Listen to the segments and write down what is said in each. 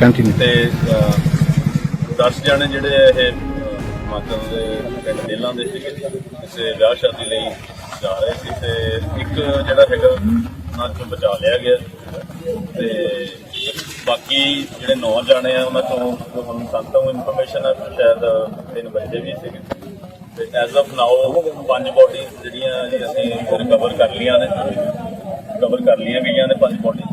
Continue ਤੇ ਦਸ ਜਣੇ ਜਿਹੜੇ ਇਹ ਮਾਤਲ ਦੇ ਪਿੰਡ ਦੇਲਾਂ ਦੇ ਸੀਗੇ। ਕਿਸੇ ਵਿਆਹ ਸ਼ਾਦੀ ਲਈ ਜਾ ਰਹੇ ਸੀ ਤੇ ਇੱਕ ਜਿਹੜਾ ਹੈਗਾ ਉਹਨਾਂ ਚੋਂ ਬਚਾ ਲਿਆ ਗਿਆ। ਤੇ ਬਾਕੀ ਜਿਹੜੇ ਨੌ ਜਾਣੇ ਆ, ਉਹਨਾਂ ਤੋਂ ਹੁਣ ਸਾਨੂੰ ਤਾਂ ਇਨਫੋਰਮੇਸ਼ਨ ਆ, ਸ਼ਾਇਦ ਤਿੰਨ ਬੱਚੇ ਵੀ ਸੀਗੇ। ਤੇ ਐਜ਼ ਆਫ ਨਾਓ ਪੰਜ ਬੋਡੀ ਜਿਹੜੀਆਂ ਅਸੀਂ ਰਿਕਵਰ ਕਰ ਲਈਆਂ ਨੇ। ਕਵਰ ਕਰ ਲਈਆਂ ਗਈਆਂ ਨੇ ਪੰਜ ਬੋਡੀ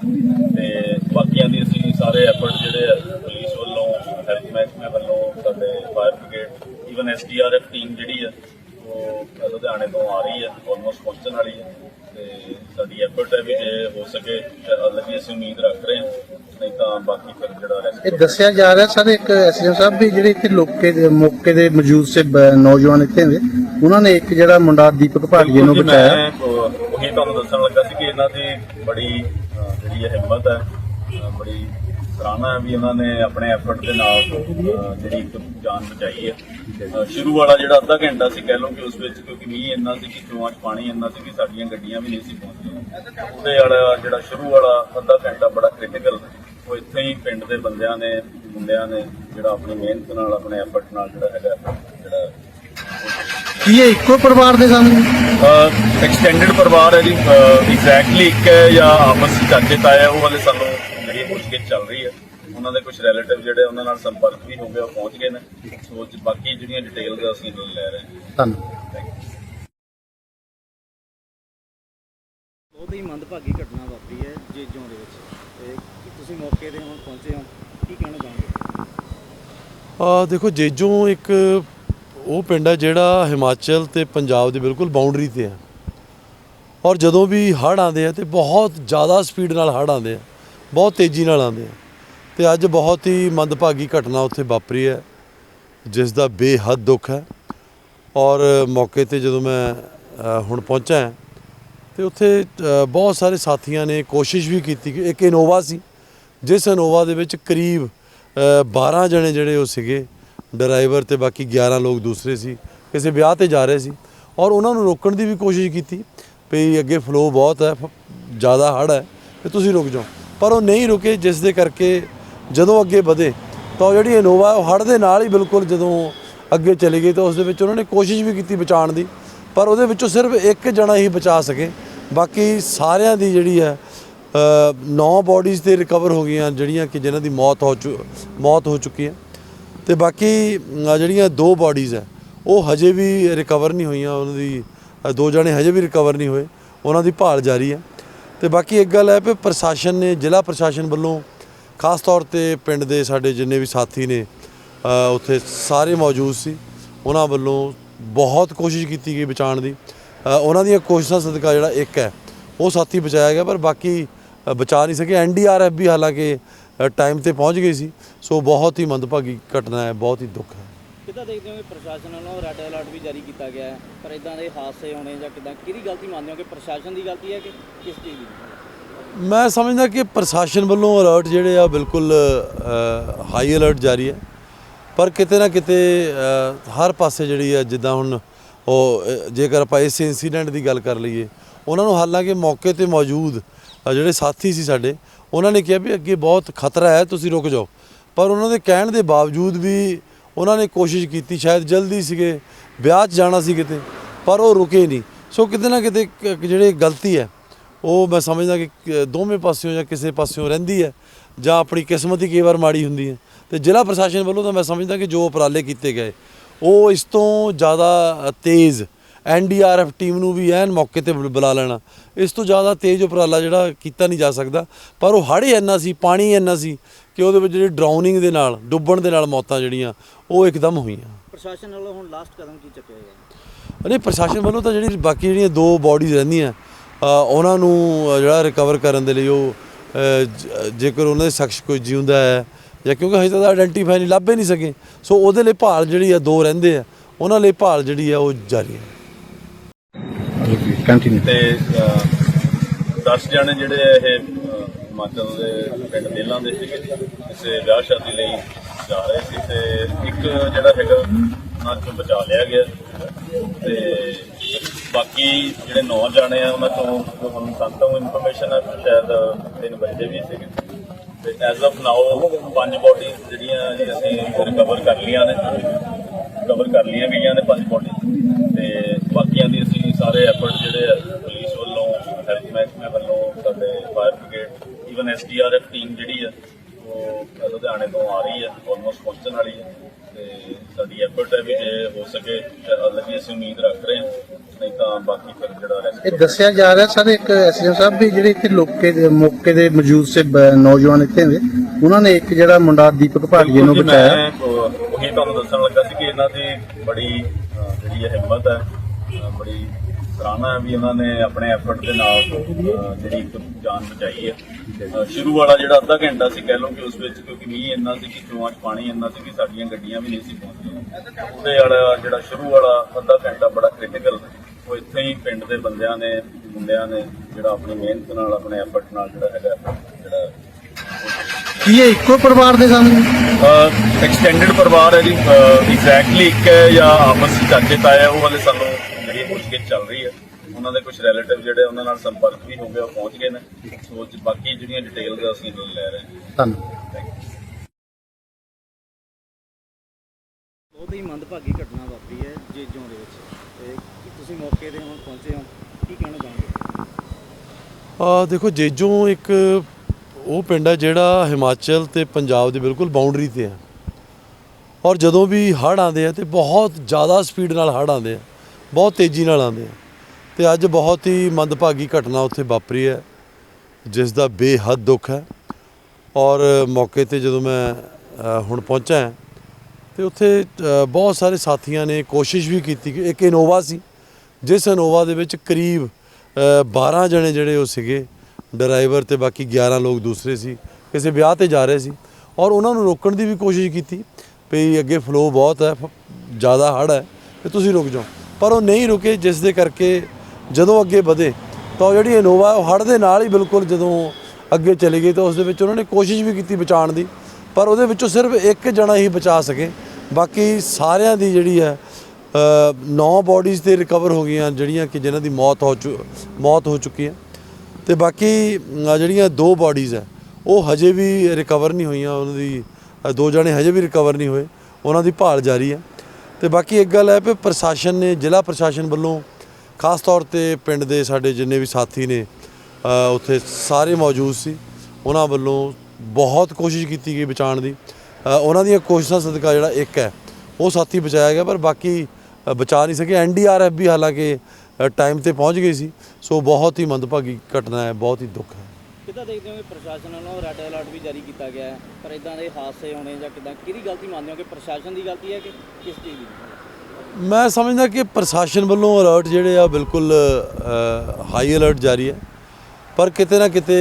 ਤੇ ਬਾਕੀਆਂ ਦੀ ਅਸੀਂ ਸਾਰੇ ਐਫਰਟ ਜਿਹੜੇ ਆ ਪੁਲਿਸ ਵੱਲੋਂ ਹੈਲਥ ਮਹਿਕਮੇ ਵੱਲੋਂ, ਸਾਡੇ fire brigade even SDRF team ਜਿਹੜੀ ਆ ਉਹ ਲੁਧਿਆਣੇ ਤੋਂ ਆ ਰਹੀ ਹੈ ਆਲਮੋਸਟ ਪਹੁੰਚਣ ਵਾਲੀ ਹੈ। ਤੇ ਸਾਡੀ ਐਫਰਟ ਹੈ ਵੀ ਜੇ ਹੋ ਸਕੇ ਵੀ ਅਸੀਂ ਉਮੀਦ ਰੱਖ ਰਹੇ ਹਾਂ ਨਹੀਂ ਤਾਂ ਬਾਕੀ ਫਿਰ ਜਿਹੜਾ ਇਹ ਦੱਸਿਆ ਜਾ ਰਿਹਾ ਸਰ ਇੱਕ ਐਸਐਮ ਸਾਹਿਬ ਵੀ ਜਿਹੜੇ ਇੱਥੇ ਲੋਕੇ ਦੇ ਮੌਕੇ ਦੇ ਮੌਜੂਦ ਸੇ ਬ- ਨੌਜਵਾਨ ਇੱਥੇ ਦੇ ਉਹਨਾਂ ਨੇ ਇੱਕ ਜਿਹੜਾ ਮੁੰਡਾ ਦੀਪਕ ਭਾਟੀਏ ਨੂੰ ਬਚਾਇਆ। ਉਹੀ ਤੁਹਾਨੂੰ ਦੱਸਣ ਲੱਗਾ ਸੀ ਕਿ ਇਹਨਾਂ ਦੀ ਬੜੀ ਅਹ, ਜਿਹੜੀ ਇਹ ਹਿੰਮਤ ਹੈ ਅਹ, ਬੜੀ ਸਰਾਹਨਾ ਵੀ ਇਹਨਾਂ ਨੇ ਆਪਣੇ ਐਫਰਟ ਦੇ ਨਾਲ ਜਿਹੜੀ ਇੱਕ ਜਾਨ ਬਚਾਈ ਹੈ। ਸ਼ੁਰੂ ਵਾਲਾ ਜਿਹੜਾ ਅੱਧਾ ਘੰਟਾ ਸੀ ਕਹਿ ਲਓ ਕਿ ਉਸ ਵਿੱਚ ਕਿਉਂਕਿ ਮੀਂਹ ਇੰਨਾ ਸੀ ਕਿ ਚੋਆਂ 'ਚ ਪਾਣੀ ਇੰਨਾ ਸੀ ਕਿ ਸਾਡੀਆਂ ਗੱਡੀਆਂ ਵੀ ਨਹੀਂ ਸੀ ਪਹੁੰਚਦੀਆਂ ਉਹਦੇ ਵਾਲਾ ਜਿਹੜਾ ਸ਼ੁਰੂ ਵਾਲਾ ਅੱਧਾ ਘੰਟਾ ਬੜਾ ਕ੍ਰਿਟੀਕਲ ਉਹ ਇੱਥੇ ਹੀ ਪਿੰਡ ਦੇ ਬੰਦਿਆਂ ਨੇ ਮੁੰਡਿਆਂ ਨੇ ਜਿਹੜਾ ਆਪਣੀ ਮਿਹਨਤ ਨਾਲ ਆਪਣੇ ਐਫਰਟ ਨਾਲ ਜਿਹੜਾ ਹੈਗਾ ਜਿਹੜਾ ਕੀ ਇਹ ਇੱਕੋ ਪਰਿਵਾਰ ਦੇ ਸਨ? ਐਕਸਟੈਂਡਡ ਪਰਿਵਾਰ ਹੈ ਜੀ। ਐਗਜ਼ੈਕਟਲੀ ਇੱਕ ਹੈ ਜਾਂ ਆਪਸ ਵਿੱਚ ਚਾਚੇ ਤਾਏ ਆ, ਉਹ ਵਾਲੇ ਸਾਨੂੰ ਜਿਹੜੀ ਪੁੱਛਗਿੱਛ ਚੱਲ ਰਹੀ ਹੈ ਉਹਨਾਂ ਦੇ ਕੁਝ ਰਿਲੇਟਿਵ ਜਿਹੜੇ ਉਹਨਾਂ ਨਾਲ ਸੰਪਰਕ ਵੀ ਹੋ ਗਿਆ ਉਹ ਪਹੁੰਚ ਗਏ ਨੇ। ਸੋ ਬਾਕੀ ਜਿਹੜੀਆਂ ਡਿਟੇਲਸ ਅਸੀਂ ਲੈ ਰਹੇ ਹਾਂ। ਧੰਨਵਾਦ. ਬਹੁਤ ਹੀ ਮੰਦਭਾਗੀ ਘਟਨਾ ਵਾਪਰੀ ਹੈ ਜੇਜੋਂ ਦੇ ਵਿੱਚ। ਤੇ ਕੀ ਤੁਸੀਂ ਮੌਕੇ ਤੇ ਹੁਣ ਪਹੁੰਚੇ ਹੋ? ਕੀ ਕਹਿਣਾ ਚਾਹੋਗੇ? ਆ ਦੇਖੋ ਜੇਜੋਂ ਇੱਕ ਉਹ ਪਿੰਡ ਹੈ ਜਿਹੜਾ ਹਿਮਾਚਲ ਤੇ ਪੰਜਾਬ ਦੇ ਬਿਲਕੁਲ ਬਾਉਂਡਰੀ ਤੇ ਹੈ। ਔਰ ਜਦੋਂ ਵੀ ਹੜ੍ਹ ਆਉਂਦੇ ਆ ਤੇ ਬਹੁਤ ਜ਼ਿਆਦਾ ਸਪੀਡ ਨਾਲ ਹੜ੍ਹ ਆਉਂਦੇ ਆ। ਬਹੁਤ ਤੇਜ਼ੀ ਨਾਲ ਆਉਂਦੇ ਆ। ਤੇ ਅੱਜ ਬਹੁਤ ਹੀ ਮੰਦਭਾਗੀ ਘਟਨਾ ਉੱਥੇ ਵਾਪਰੀ ਹੈ ਜਿਸ ਦਾ ਬੇਹੱਦ ਦੁੱਖ ਹੈ। ਔਰ ਮੌਕੇ ਤੇ ਜਦੋਂ ਮੈਂ ਹੁਣ ਪਹੁੰਚਾ ਹਾਂ, ਤੇ ਉੱਥੇ ਬਹੁਤ ਸਾਰੇ ਸਾਥੀਆਂ ਨੇ ਕੋਸ਼ਿਸ਼ ਵੀ ਕੀਤੀ ਕਿ ਇੱਕ ਇਨੋਵਾ ਸੀ ਜਿਸ ਇਨੋਵਾ ਦੇ ਵਿੱਚ ਕਰੀਬ ਅ, 12 ਜਣੇ ਜਿਹੜੇ ਉਹ ਸੀਗੇ ਡਰਾਈਵਰ ਤੇ ਬਾਕੀ 11 ਲੋਕ ਦੂਸਰੇ ਸੀ ਕਿਸੇ ਵਿਆਹ ਤੇ ਜਾ ਰਹੇ ਸੀ। ਔਰ ਉਹਨਾਂ ਨੂੰ ਰੋਕਣ ਦੀ ਵੀ ਕੋਸ਼ਿਸ਼ ਕੀਤੀ ਵੀ ਅੱਗੇ ਫਲੋ ਬਹੁਤ ਹੈ ਜ਼ਿਆਦਾ ਹੜ੍ਹ ਹੈ ਤੇ ਤੁਸੀਂ ਰੁਕ ਜਾਓ। ਪਰ ਉਹ ਨਹੀਂ ਰੁਕੇ, ਜਿਸ ਦੇ ਕਰਕੇ ਜਦੋਂ ਅੱਗੇ ਵਧੇ, ਤਾਂ ਉਹ ਜਿਹੜੀ ਇਨੋਵਾ, ਉਹ ਹੜ੍ਹ ਦੇ ਨਾਲ ਹੀ ਬਿਲਕੁਲ ਜਦੋਂ ਅੱਗੇ ਚਲੀ ਗਈ, ਤਾਂ ਉਸ ਦੇ ਵਿੱਚ ਉਹਨਾਂ ਨੇ ਕੋਸ਼ਿਸ਼ ਵੀ ਕੀਤੀ ਬਚਾਉਣ ਦੀ, ਪਰ ਉਹਦੇ ਵਿੱਚੋਂ ਸਿਰਫ ਇੱਕ ਜਣਾ ਹੀ ਬਚਾ ਸਕੇ। ਬਾਕੀ ਸਾਰਿਆਂ ਦੀ ਜਿਹੜੀ ਹੈ ਨੌ ਬਾਡੀਜ਼ ਤੇ ਰਿਕਵਰ ਹੋ ਗਈਆਂ, ਜਿਹੜੀਆਂ ਕਿ ਜਿਨ੍ਹਾਂ ਦੀ ਮੌਤ ਹੋ ਚੁ, ਮੌਤ ਹੋ ਚੁੱਕੀ ਹੈ। ਤੇ ਬਾਕੀ ਜਿਹੜੀਆਂ ਦੋ ਬਾਡੀਜ਼ ਹੈ, ਉਹ ਹਜੇ ਵੀ ਰਿਕਵਰ ਨਹੀਂ ਹੋਈਆਂ, ਉਹਨਾਂ ਦੀ ਦੋ ਜਣੇ ਹਜੇ ਵੀ ਰਿਕਵਰ ਨਹੀਂ ਹੋਏ, ਉਹਨਾਂ ਦੀ ਭਾਲ ਜਾਰੀ ਹੈ। ਤੇ ਬਾਕੀ ਇੱਕ ਗੱਲ ਹੈ ਕਿ ਪ੍ਰਸ਼ਾਸਨ ਨੇ, ਜ਼ਿਲ੍ਹਾ ਪ੍ਰਸ਼ਾਸਨ ਵੱਲੋਂ ਖਾਸ ਤੌਰ ਤੇ ਪਿੰਡ ਦੇ ਸਾਡੇ ਜਿੰਨੇ ਵੀ ਸਾਥੀ ਨੇ ਉੱਥੇ ਸਾਰੇ ਮੌਜੂਦ ਸੀ। ਉਹਨਾਂ ਵੱਲੋਂ ਬਹੁਤ ਕੋਸ਼ਿਸ਼ ਕੀਤੀ ਗਈ ਬਚਾਉਣ ਦੀ। ਉਹਨਾਂ ਦੀਆਂ ਕੋਸ਼ਿਸ਼ਾਂ ਸਦਕਾ ਜਿਹੜਾ ਇੱਕ ਹੈ, ਉਹ ਸਾਥੀ ਬਚਾਇਆ ਗਿਆ, ਪਰ ਬਾਕੀ ਬਚਾ ਨਹੀਂ ਸਕੇ। ਐਨਡੀਆਰਐਫ ਵੀ ਹਾਲਾਂਕਿ ਟਾਈਮ ਤੇ ਪਹੁੰਚ ਗਈ ਸੀ। ਸੋ ਬਹੁਤ ਹੀ ਮੰਦਭਾਗੀ ਘਟਨਾ ਹੈ, ਬਹੁਤ ਹੀ ਦੁੱਖ ਹੈ। ਕਿੱਦਾਂ ਦੇਖਦੇ ਹੋ ਕਿ ਪ੍ਰਸ਼ਾਸਨ ਵੱਲੋਂ ਰੈੱਡ ਅਲਰਟ ਵੀ ਜਾਰੀ ਕੀਤਾ ਗਿਆ ਹੈ? ਪਰ ਇਦਾਂ ਦੇ ਹਾਦਸੇ ਹੋਣੇ ਜਾਂ ਕਿਦਾਂ, ਕਿਹਦੀ ਗਲਤੀ ਮੰਨਦੇ ਹੋ ਕਿ ਪ੍ਰਸ਼ਾਸਨ ਦੀ ਗਲਤੀ ਹੈ ਕਿ ਕਿਸ ਚੀਜ਼ ਦੀ? ਮੈਂ ਸਮਝਦਾ ਕਿ ਪ੍ਰਸ਼ਾਸਨ ਵੱਲੋਂ ਅਲਰਟ ਜਿਹੜੇ ਆ ਬਿਲਕੁਲ ਹਾਈ ਅਲਰਟ ਜਾਰੀ ਹੈ। ਪਰ ਕਿਤੇ ਨਾ ਕਿਤੇ ਹਰ ਪਾਸੇ ਜਿਹੜੀ ਹੈ ਜਿੱਦਾਂ ਹੁਣ ਉਹ ਜੇਕਰ ਆਪਾਂ ਇਸ ਇਨਸੀਡੈਂਟ ਦੀ ਗੱਲ ਕਰ ਲਈਏ, ਉਹਨਾਂ ਨੂੰ ਹਾਲਾਂਕਿ ਮੌਕੇ ਤੇ ਮੌਜੂਦ ਜਿਹੜੇ ਸਾਥੀ ਸੀ ਸਾਡੇ, ਉਹਨਾਂ ਨੇ ਕਿਹਾ ਵੀ ਅੱਗੇ ਬਹੁਤ ਖਤਰਾ ਹੈ, ਤੁਸੀਂ ਰੁਕ ਜਾਓ। ਪਰ ਉਹਨਾਂ ਦੇ ਕਹਿਣ ਦੇ ਬਾਵਜੂਦ ਵੀ ਉਹਨਾਂ ਨੇ ਕੋਸ਼ਿਸ਼ ਕੀਤੀ, ਸ਼ਾਇਦ ਜਲਦੀ ਸੀਗੇ, ਵਿਆਹ 'ਚ ਜਾਣਾ ਸੀ ਕਿਤੇ, ਪਰ ਉਹ ਰੁਕੇ ਨਹੀਂ। ਸੋ ਕਿਤੇ ਨਾ ਕਿਤੇ ਕ- ਜਿਹੜੇ ਗਲਤੀ ਹੈ, ਉਹ ਮੈਂ ਸਮਝਦਾ ਕਿ ਦੋਵੇਂ ਪਾਸਿਓਂ ਜਾਂ ਕਿਸੇ ਪਾਸਿਓਂ ਰਹਿੰਦੀ ਹੈ, ਜਾਂ ਆਪਣੀ ਕਿਸਮਤ ਹੀ ਕਈ ਵਾਰ ਮਾੜੀ ਹੁੰਦੀ ਹੈ। ਤੇ ਜ਼ਿਲ੍ਹਾ ਪ੍ਰਸ਼ਾਸਨ ਵੱਲੋਂ ਤਾਂ ਮੈਂ ਸਮਝਦਾ ਕਿ ਜੋ ਉਪਰਾਲੇ ਕੀਤੇ ਗਏ, ਉਹ ਇਸ ਤੋਂ ਜ਼ਿਆਦਾ ਤੇਜ਼ ਐਨਡੀਆਰਐਫ ਟੀਮ ਨੂੰ ਵੀ ਐਨ ਮੌਕੇ ਤੇ ਬੁ- ਬੁਲਾ ਲੈਣਾ। ਇਸ ਤੋਂ ਜ਼ਿਆਦਾ ਤੇਜ਼ ਉਪਰਾਲਾ ਜਿਹੜਾ ਕੀਤਾ ਨਹੀਂ ਜਾ ਸਕਦਾ, ਪਰ ਉਹ ਹੜ੍ਹ ਹੀ ਇੰਨਾ ਸੀ, ਪਾਣੀ ਇੰਨਾ ਸੀ ਕਿ ਉਹਦੇ ਵਿੱਚ ਜਿਹੜੀ ਡਰਾਉਨਿੰਗ ਦੇ ਨਾਲ ਡੁੱਬਣ ਦੇ ਨਾਲ ਮੌਤਾਂ ਜਿਹੜੀਆਂ ਉਹ ਇੱਕਦਮ ਹੋਈਆਂ। ਪ੍ਰਸ਼ਾਸਨ ਵੱਲੋਂ ਹੁਣ ਲਾਸਟ ਕਦਮ ਕੀ ਚੱਕਿਆ ਗਿਆ? ਨਹੀਂ ਪ੍ਰਸ਼ਾਸਨ ਵੱਲੋਂ ਤਾਂ ਜਿਹੜੀ ਬਾਕੀ ਜਿਹੜੀਆਂ ਦੋ ਬਾਡੀਜ਼ ਰਹਿੰਦੀਆਂ ਉਹਨਾਂ ਨੂੰ ਜਿਹੜਾ ਰਿਕਵਰ ਕਰਨ ਦੇ ਲਈ ਉਹ ਜੇਕਰ ਉਹਨਾਂ ਦੇ ਸ਼ਖਸ ਕੋਈ ਜਿਉਂਦਾ ਹੈ ਜਾਂ ਕਿਉਂਕਿ ਹਜੇ ਤੱਕ ਆਇਡੈਂਟੀਫਾਈ ਨਹੀਂ ਲੱਭ ਹੀ ਨਹੀਂ ਸਕੇ। ਸੋ ਉਹਦੇ ਲਈ ਭਾਲ ਜਿਹੜੀ ਆ ਦੋ ਰਹਿੰਦੇ ਆ। ਉਹਨਾਂ ਲਈ ਭਾਲ ਜਿਹੜੀ ਆ ਉਹ ਜਾਰੀ ਹੈ ਕੰਟੀਨਿਊ ਤੇ 10 ਜਣੇ ਜਿਹੜੇ ਇਹ ਹਿਮਾਚਲ ਦੇ ਪਿੰਡ ਦੇਲਾਂ ਦੇ ਸੀਗੇ ਕਿਸੇ ਵਿਆਹ ਸ਼ਾਦੀ ਲਈ ਜਾ ਰਹੇ ਸੀ ਤੇ ਇੱਕ ਜਿਹੜਾ ਹੈਗਾ, ਉਹਨਾਂ ਚੋਂ ਬਚਾ ਲਿਆ ਗਿਆ। ਤੇ ਬਾਕੀ ਜਿਹੜੇ ਨੌ ਜਾਣੇ ਆ, ਉਹਨਾਂ ਤੋਂ ਹੁਣ ਸਾਨੂੰ ਤਾਂ ਇਨਫੋਰਮੇਸ਼ਨ ਹੈ ਸ਼ਾਇਦ ਤਿੰਨ ਬੱਚੇ ਵੀ ਸੀਗੇ। ਤੇ ਐਜ਼ ਆਫ ਨਾਓ ਪੰਜ ਬੋਡੀਜ਼ ਜਿਹੜੀਆਂ ਅਸੀਂ ਰਿਕਵਰ ਕਰ ਲਈਆਂ ਨੇ। ਕਵਰ ਕਰ ਲਈਆਂ ਗਈਆਂ ਨੇ ਪੰਜ ਬੋਡੀ ਤੇ ਬਾਕੀਆਂ ਦੀ ਅਸੀਂ ਸਾਰੇ ਐਫਰਟ ਜਿਹੜੇ ਆ, ਪੁਲਿਸ ਵੱਲੋਂ ਹੈਲਥ ਮਹਿਕਮੇ ਵੱਲੋਂ, ਸਾਡੇ fire brigade even SDRF team ਜਿਹੜੀ ਆ ਉਹ ਲੁਧਿਆਣੇ ਤੋਂ ਆ ਰਹੀ ਹੈ ਆਲਮੋਸਟ ਪਹੁੰਚਣ ਵਾਲੀ ਹੈ ਤੇ ਸਾਡੀ ਐਫਰਟ ਹੈ ਵੀ ਜੇ ਹੋ ਸਕੇ ਵੀ ਅਸੀਂ ਉਮੀਦ ਰੱਖ ਰਹੇ ਹਾਂ ਨਹੀਂ ਤਾਂ ਬਾਕੀ ਫਿਰ ਜਿਹੜਾ ਇਹ ਰੈਸਟ ਦੱਸਿਆ ਜਾ ਰਿਹਾ ਸਰ ਇੱਕ ਐਸਡੀਐਮ ਸਾਹਿਬ ਵੀ ਜਿਹੜੇ ਇੱਥੇ ਲੋਕੇ ਦੇ ਮੌਕੇ ਦੇ ਮੌਜੂਦ ਸੇ ਨੌਜਵਾਨ ਇੱਥੇ ਦੇ ਉਹਨਾਂ ਨੇ ਇੱਕ ਜਿਹੜਾ ਮੁੰਡਾ ਦੀਪਕ ਭਾਟੀਏ ਨੂੰ ਬਚਾਇਆ। ਉਹ- ਤੁਹਾਨੂੰ ਦੱਸਣ ਲੱਗਾ ਸੀ ਕਿ ਇਹਨਾਂ ਦੀ ਬੜੀ ਜਿਹੜੀ ਇਹ ਹਿੰਮਤ ਹੈ ਬੜੀ ਸਰਾਹਨਾ ਵੀ ਇਹਨਾਂ ਨੇ ਆਪਣੇ ਐਫਰਟ ਦੇ ਨਾਲ ਜਿਹੜੀ ਇੱਕ ਜਾਨ ਬਚਾਈ ਹੈ। ਸ਼ੁਰੂ ਵਾਲਾ ਜਿਹੜਾ ਅੱਧਾ ਘੰਟਾ ਸੀ ਕਹਿ ਲਓ ਕਿ ਉਸ ਵਿੱਚ ਕਿਉਂਕਿ ਮੀਂਹ ਇੰਨਾ ਸੀ ਕਿ ਚੋਆਂ 'ਚ ਪਾਣੀ ਇੰਨਾ ਸੀ ਕਿ ਸਾਡੀਆਂ ਗੱਡੀਆਂ ਵੀ ਨਹੀਂ ਸੀ ਪਹੁੰਚਦੀਆਂ ਉਹਦੇ ਵਾਲਾ ਜਿਹੜਾ ਸ਼ੁਰੂ ਵਾਲਾ ਅੱਧਾ ਘੰਟਾ ਬੜਾ ਕ੍ਰਿਟੀਕਲ ਉਹ ਇੱਥੇ ਹੀ ਪਿੰਡ ਦੇ ਬੰਦਿਆਂ ਨੇ ਮੁੰਡਿਆਂ ਨੇ ਜਿਹੜਾ ਆਪਣੀ ਮਿਹਨਤ ਨਾਲ ਆਪਣੇ ਐਫਰਟ ਨਾਲ ਜਿਹੜਾ ਹੈਗਾ ਜਿਹੜਾ ਕੀ ਇਹ ਇੱਕੋ ਪਰਿਵਾਰ ਦੇ ਸਨ? ਐਕਸਟੈਂਡਡ ਪਰਿਵਾਰ ਹੈ ਜੀ। ਐਗਜ਼ੈਕਟਲੀ ਇੱਕ ਹੈ ਜਾਂ ਆਪਸ ਵਿੱਚ ਚਾਚੇ ਤਾਏ ਆ, ਉਹ ਵਾਲੇ ਸਾਨੂੰ ਜਿਹੜੀ ਪੁੱਛਗਿੱਛ ਚੱਲ ਰਹੀ ਹੈ ਉਹਨਾਂ ਦੇ ਕੁਝ ਰਿਲੇਟਿਵ ਜਿਹੜੇ ਉਹਨਾਂ ਨਾਲ ਸੰਪਰਕ ਵੀ ਹੋ ਗਿਆ ਉਹ ਪਹੁੰਚ ਗਏ ਨੇ। ਸੋ ਬਾਕੀ ਜਿਹੜੀਆਂ ਡਿਟੇਲਸ ਅਸੀਂ ਲੈ ਰਹੇ ਹਾਂ। ਧੰਨਵਾਦ. ਬਹੁਤ ਹੀ ਮੰਦਭਾਗੀ ਘਟਨਾ ਵਾਪਰੀ ਹੈ ਜੇਜੋਂ ਦੇ ਵਿੱਚ। ਤੇ ਤੁਸੀਂ ਮੌਕੇ ਤੇ ਹੁਣ ਪਹੁੰਚੇ ਹੋ? ਕੀ ਕਹਿਣਾ ਚਾਹੋਗੇ? ਆ ਦੇਖੋ ਜੇਜੋਂ ਇੱਕ ਉਹ ਪਿੰਡ ਹੈ ਜਿਹੜਾ ਹਿਮਾਚਲ ਤੇ ਪੰਜਾਬ ਦੇ ਬਿਲਕੁਲ ਬਾਉਂਡਰੀ ਤੇ ਹੈ। ਔਰ ਜਦੋਂ ਵੀ ਹੜ੍ਹ ਆਉਂਦੇ ਆ ਤੇ ਬਹੁਤ ਜ਼ਿਆਦਾ ਸਪੀਡ ਨਾਲ ਹੜ੍ਹ ਆਉਂਦੇ ਆ ਬਹੁਤ ਤੇਜ਼ੀ ਨਾਲ ਆਉਂਦੇ ਆ। ਤੇ ਅੱਜ ਬਹੁਤ ਹੀ ਮੰਦਭਾਗੀ ਘਟਨਾ ਉੱਥੇ ਵਾਪਰੀ ਹੈ ਜਿਸ ਦਾ ਬੇਹੱਦ ਦੁੱਖ ਹੈ। ਔਰ ਮੌਕੇ ਤੇ ਜਦੋਂ ਮੈਂ ਹੁਣ ਪਹੁੰਚਾ ਹਾਂ, ਤੇ ਉੱਥੇ ਬਹੁਤ ਸਾਰੇ ਸਾਥੀਆਂ ਨੇ ਕੋਸ਼ਿਸ਼ ਵੀ ਕੀਤੀ ਕਿ ਇੱਕ ਇਨੋਵਾ ਸੀ ਜਿਸ ਇਨੋਵਾ ਦੇ ਵਿੱਚ ਕਰੀਬ ਅ, 12 ਜਣੇ ਜਿਹੜੇ ਉਹ ਸੀਗੇ ਡਰਾਈਵਰ ਤੇ ਬਾਕੀ 11 ਲੋਕ ਦੂਸਰੇ ਸੀ ਕਿਸੇ ਵਿਆਹ ਤੇ ਜਾ ਰਹੇ ਸੀ। ਔਰ ਉਹਨਾਂ ਨੂੰ ਰੋਕਣ ਦੀ ਵੀ ਕੋਸ਼ਿਸ਼ ਕੀਤੀ ਵੀ ਅੱਗੇ ਫਲੋ ਬਹੁਤ ਹੈ ਜ਼ਿਆਦਾ ਹੜ੍ਹ ਹੈ ਤੇ ਤੁਸੀਂ ਰੁਕ ਜਾਓ। ਪਰ ਉਹ ਨਹੀਂ ਰੁਕੇ ਜਿਸ ਦੇ ਕਰਕੇ ਜਦੋਂ ਅੱਗੇ ਵਧੇ, ਤਾਂ ਉਹ ਜਿਹੜੀ ਇਨੋਵਾ, ਉਹ ਹੜ੍ਹ ਦੇ ਨਾਲ ਹੀ ਬਿਲਕੁਲ ਜਦੋਂ ਅੱਗੇ ਚਲੀ ਗਈ, ਤਾਂ ਉਸ ਦੇ ਵਿੱਚ ਉਹਨਾਂ ਨੇ ਕੋਸ਼ਿਸ਼ ਵੀ ਕੀਤੀ ਬਚਾਉਣ ਦੀ, ਪਰ ਉਹਦੇ ਵਿੱਚੋਂ ਸਿਰਫ ਇੱਕ ਜਣਾ ਹੀ ਬਚਾ ਸਕੇ। ਬਾਕੀ ਸਾਰਿਆਂ ਦੀ ਜਿਹੜੀ ਹੈ ਨੌ ਬਾਡੀਜ਼ ਤੇ ਰਿਕਵਰ ਹੋ ਗਈਆਂ, ਜਿਹੜੀਆਂ ਕਿ ਜਿਨ੍ਹਾਂ ਦੀ ਮੌਤ ਹੋ ਚੁ, ਮੌਤ ਹੋ ਚੁੱਕੀ ਹੈ। ਤੇ ਬਾਕੀ ਜਿਹੜੀਆਂ ਦੋ ਬਾਡੀਜ਼ ਹੈ, ਉਹ ਹਜੇ ਵੀ ਰਿਕਵਰ ਨਹੀਂ ਹੋਈਆਂ, ਉਹਨਾਂ ਦੀ ਦੋ ਜਣੇ ਹਜੇ ਵੀ ਰਿਕਵਰ ਨਹੀਂ ਹੋਏ, ਉਹਨਾਂ ਦੀ ਭਾਲ ਜਾਰੀ ਹੈ। ਤੇ ਬਾਕੀ ਇੱਕ ਗੱਲ ਹੈ ਕਿ ਪ੍ਰਸ਼ਾਸਨ ਨੇ, ਜ਼ਿਲ੍ਹਾ ਪ੍ਰਸ਼ਾਸਨ ਵੱਲੋਂ ਖਾਸ ਤੌਰ ਤੇ ਪਿੰਡ ਦੇ ਸਾਡੇ ਜਿੰਨੇ ਵੀ ਸਾਥੀ ਨੇ ਉੱਥੇ ਸਾਰੇ ਮੌਜੂਦ ਸੀ। ਉਹਨਾਂ ਵੱਲੋਂ ਬਹੁਤ ਕੋਸ਼ਿਸ਼ ਕੀਤੀ ਗਈ ਬਚਾਉਣ ਦੀ। ਉਹਨਾਂ ਦੀਆਂ ਕੋਸ਼ਿਸ਼ਾਂ ਸਦਕਾ ਜਿਹੜਾ ਇੱਕ ਹੈ, ਉਹ ਸਾਥੀ ਬਚਾਇਆ ਗਿਆ, ਪਰ ਬਾਕੀ ਬਚਾ ਨਹੀਂ ਸਕੇ। ਐਨਡੀਆਰਐਫ ਵੀ ਹਾਲਾਂਕਿ ਟਾਈਮ ਤੇ ਪਹੁੰਚ ਗਈ ਸੀ, ਸੋ ਬਹੁਤ ਹੀ ਮੰਦਭਾਗੀ ਘਟਨਾ ਹੈ, ਬਹੁਤ ਹੀ ਦੁੱਖ ਹੈ। ਕਿੱਦਾਂ ਦੇਖਦੇ ਹੋ ਕਿ ਪ੍ਰਸ਼ਾਸਨ ਵੱਲੋਂ ਰੈੱਡ ਅਲਰਟ ਵੀ ਜਾਰੀ ਕੀਤਾ ਗਿਆ ਹੈ? ਪਰ ਇਦਾਂ ਦੇ ਹਾਦਸੇ ਹੋਣੇ ਜਾਂ ਕਿਦਾਂ, ਕਿਹਦੀ ਗਲਤੀ ਮੰਨਦੇ ਹੋ ਕਿ ਪ੍ਰਸ਼ਾਸਨ ਦੀ ਗਲਤੀ ਹੈ ਕਿ ਕਿਸ ਚੀਜ਼ ਦੀ? ਮੈਂ ਸਮਝਦਾ ਕਿ ਪ੍ਰਸ਼ਾਸਨ ਵੱਲੋਂ ਅਲਰਟ ਜਿਹੜੇ ਆ ਬਿਲਕੁਲ ਹਾਈ ਅਲਰਟ ਜਾਰੀ ਹੈ। ਪਰ ਕਿਤੇ ਨਾ ਕਿਤੇ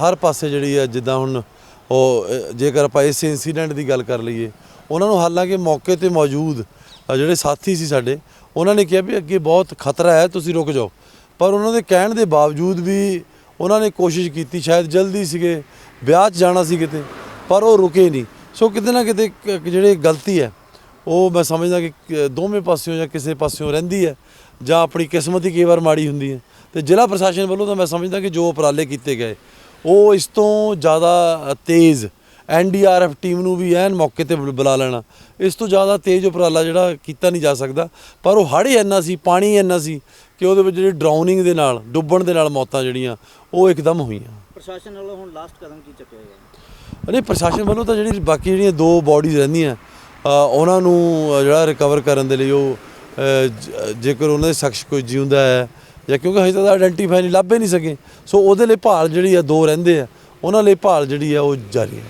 ਹਰ ਪਾਸੇ ਜਿਹੜੀ ਆ, ਜਿੱਦਾਂ ਹੁਣ ਉਹ ਜੇਕਰ ਆਪਾਂ ਇਸ ਇਨਸੀਡੈਂਟ ਦੀ ਗੱਲ ਕਰ ਲਈਏ, ਉਹਨਾਂ ਨੂੰ ਹਾਲਾਂਕਿ ਮੌਕੇ ਤੇ ਮੌਜੂਦ ਜਿਹੜੇ ਸਾਥੀ ਸੀ ਸਾਡੇ, ਉਹਨਾਂ ਨੇ ਕਿਹਾ ਵੀ ਅੱਗੇ ਬਹੁਤ ਖਤਰਾ ਹੈ, ਤੁਸੀਂ ਰੁਕ ਜਾਓ। ਪਰ ਉਹਨਾਂ ਦੇ ਕਹਿਣ ਦੇ ਬਾਵਜੂਦ ਵੀ ਉਹਨਾਂ ਨੇ ਕੋਸ਼ਿਸ਼ ਕੀਤੀ, ਸ਼ਾਇਦ ਜਲਦੀ ਸੀਗੇ, ਵਿਆਹ 'ਚ ਜਾਣਾ ਸੀ ਕਿਤੇ, ਪਰ ਉਹ ਰੁਕੇ ਨਹੀਂ। ਸੋ ਕਿਤੇ ਨਾ ਕਿਤੇ ਜਿਹੜੇ ਗਲਤੀ ਹੈ ਉਹ ਮੈਂ ਸਮਝਦਾ ਕਿ ਦੋਵੇਂ ਪਾਸਿਓਂ ਜਾਂ ਕਿਸੇ ਪਾਸਿਓਂ ਰਹਿੰਦੀ ਹੈ ਜਾਂ ਆਪਣੀ ਕਿਸਮਤ ਹੀ ਕਈ ਵਾਰ ਮਾੜੀ ਹੁੰਦੀ ਹੈ। ਤੇ ਜ਼ਿਲ੍ਹਾ ਪ੍ਰਸ਼ਾਸਨ ਵੱਲੋਂ ਤਾਂ ਮੈਂ ਸਮਝਦਾ ਕਿ ਜੋ ਉਪਰਾਲੇ ਕੀਤੇ ਗਏ ਉਹ ਇਸ ਤੋਂ ਜ਼ਿਆਦਾ ਤੇਜ਼ ਐਨਡੀਆਰਐਫ ਟੀਮ ਨੂੰ ਵੀ ਐਨ ਮੌਕੇ ਤੇ ਬੁਲਾ ਲੈਣਾ। ਇਸ ਤੋਂ ਜ਼ਿਆਦਾ ਤੇਜ਼ ਉਪਰਾਲਾ ਜਿਹੜਾ ਕੀਤਾ ਨਹੀਂ ਜਾ ਸਕਦਾ ਪਰ ਉਹ ਹੜ੍ਹ ਇੰਨਾ ਸੀ ਪਾਣੀ ਇੰਨਾ ਸੀ ਕਿ ਉਹਦੇ ਵਿੱਚ ਜਿਹੜੀ ਡਰਾਉਨਿੰਗ ਦੇ ਨਾਲ ਡੁੱਬਣ ਦੇ ਨਾਲ ਮੌਤਾਂ ਜਿਹੜੀਆਂ ਉਹ ਇੱਕਦਮ ਹੋਈਆਂ। ਪ੍ਰਸ਼ਾਸਨ ਵੱਲੋਂ ਹੁਣ ਲਾਸਟ ਕਦਮ ਕੀ ਚੱਕਿਆ ਗਿਆ? ਨਹੀਂ ਪ੍ਰਸ਼ਾਸਨ ਵੱਲੋਂ ਤਾਂ ਜਿਹੜੀ ਬਾਕੀ ਜਿਹੜੀਆਂ ਦੋ ਬਾਡੀਜ਼ ਰਹਿੰਦੀਆਂ ਉਹਨਾਂ ਨੂੰ ਜਿਹੜਾ ਰਿਕਵਰ ਕਰਨ ਦੇ ਲਈ ਉਹ ਜੇਕਰ ਉਹਨਾਂ ਦੇ ਸ਼ਖਸ ਕੋਈ ਜਿਉਂਦਾ ਹੈ ਜਾਂ ਕਿਉਂਕਿ ਹਜੇ ਤੱਕ ਆਇਡੈਂਟੀਫਾਈ ਨਹੀਂ, ਲੱਭ ਹੀ ਨਹੀਂ ਸਕੇ। ਸੋ ਉਹਦੇ ਲਈ ਭਾਲ ਜਿਹੜੀ ਆ ਦੋ ਰਹਿੰਦੇ ਆ। ਉਹਨਾਂ ਲਈ ਭਾਲ ਜਿਹੜੀ ਆ ਉਹ ਜਾਰੀ ਹੈ।